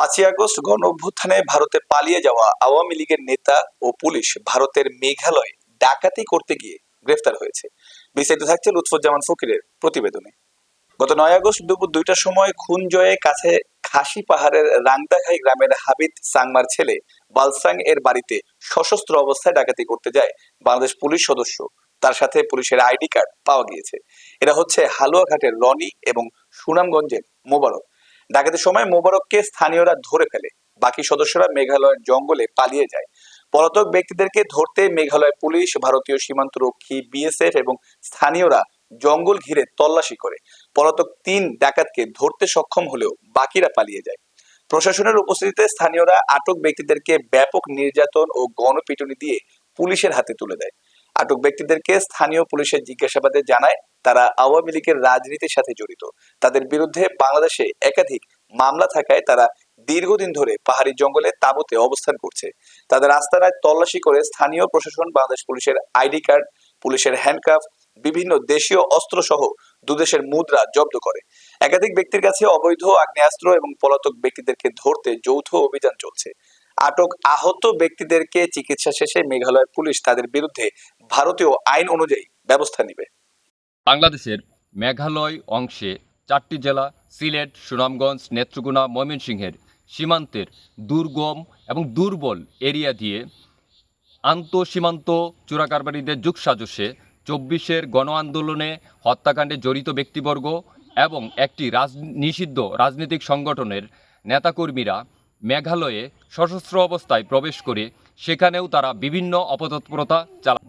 পাঁচই আগস্ট গণ অভ্যুত্থানে ভারতে পালিয়ে যাওয়া আওয়ামী লীগের নেতা ও পুলিশ ভারতের মেঘালয়ে ডাকাতি করতে গিয়ে গ্রেফতার হয়েছে। বিস্তারিত থাকছে লুৎফুজ্জামান ফকিরের প্রতিবেদনে। গত নয় আগস্ট দুপুর দুইটার সময় খুনজয়ে কাছে খাসি পাহাড়ের রাংদাঘাই গ্রামের হাবিদ সাংমার ছেলে বালসাং এর বাড়িতে সশস্ত্র অবস্থায় ডাকাতি করতে যায় বাংলাদেশ পুলিশ সদস্য। তার সাথে পুলিশের আইডি কার্ড পাওয়া গিয়েছে। এরা হচ্ছে হালুয়াঘাটের রনি এবং সুনামগঞ্জের মোবারক। ডাকাতির সময় মোবারককে স্থানীয়রা ধরে ফেলে। বাকি সদস্যরা মেঘালয়ের জঙ্গলে পালিয়ে যায়। পলাতক ব্যক্তিদেরকে ধরতে মেঘালয় পুলিশ, ভারতীয় সীমান্ত রক্ষী বিএসএফ এবং স্থানীয়রা জঙ্গল ঘিরে তল্লাশি করে। পলাতক তিন ডাকাতকে ধরতে সক্ষম হলেও বাকিরা পালিয়ে যায়। প্রশাসনের উপস্থিতিতে স্থানীয়রা আটক ব্যক্তিদেরকে ব্যাপক নির্যাতন ও গণপিটুনি দিয়ে পুলিশের হাতে তুলে দেয়। আটক ব্যক্তিদেরকে স্থানীয় পুলিশের জিজ্ঞাসাবাদে জানায় তারা আওয়ামী লীগের রাজনীতির সাথে জড়িত। তাদের বিরুদ্ধে বাংলাদেশে একাধিক মামলা থাকায় তারা দীর্ঘদিন ধরে পাহাড়ি জঙ্গলে তাঁবুতে অবস্থান করছে। তাদের আস্তানায় তল্লাশি করে স্থানীয় প্রশাসন, বাংলাদেশ পুলিশের আইডি কার্ড, পুলিশের হ্যান্ডকাফ, বিভিন্ন দেশীয় অস্ত্র সহ দুদেশের মুদ্রা জব্দ করে। একাধিক ব্যক্তির কাছে অবৈধ আগ্নেয়াস্ত্র এবং পলাতক ব্যক্তিদেরকে ধরতে যৌথ অভিযান চলছে। আটক আহত ব্যক্তিদেরকে চিকিৎসা শেষে মেঘালয় পুলিশ তাদের বিরুদ্ধে ভারতীয় আইন অনুযায়ী ব্যবস্থা নেবে। বাংলাদেশের মেঘালয় অংশে চারটি জেলা, সিলেট, সুনামগঞ্জ, নেত্রকোনা, ময়মনসিংহের সীমান্তের দুর্গম এবং দুর্বল এরিয়া দিয়ে আন্তঃসীমান্ত চোরাকারবারিদের যুগসাজশে চব্বিশের গণ আন্দোলনে হত্যাকাণ্ডে জড়িত ব্যক্তিবর্গ এবং একটি রাজ, নিষিদ্ধ রাজনৈতিক সংগঠনের নেতাকর্মীরা মেঘালয়ে সশস্ত্র অবস্থায় প্রবেশ করে সেখানেও তারা বিভিন্ন অপতৎপরতা চালা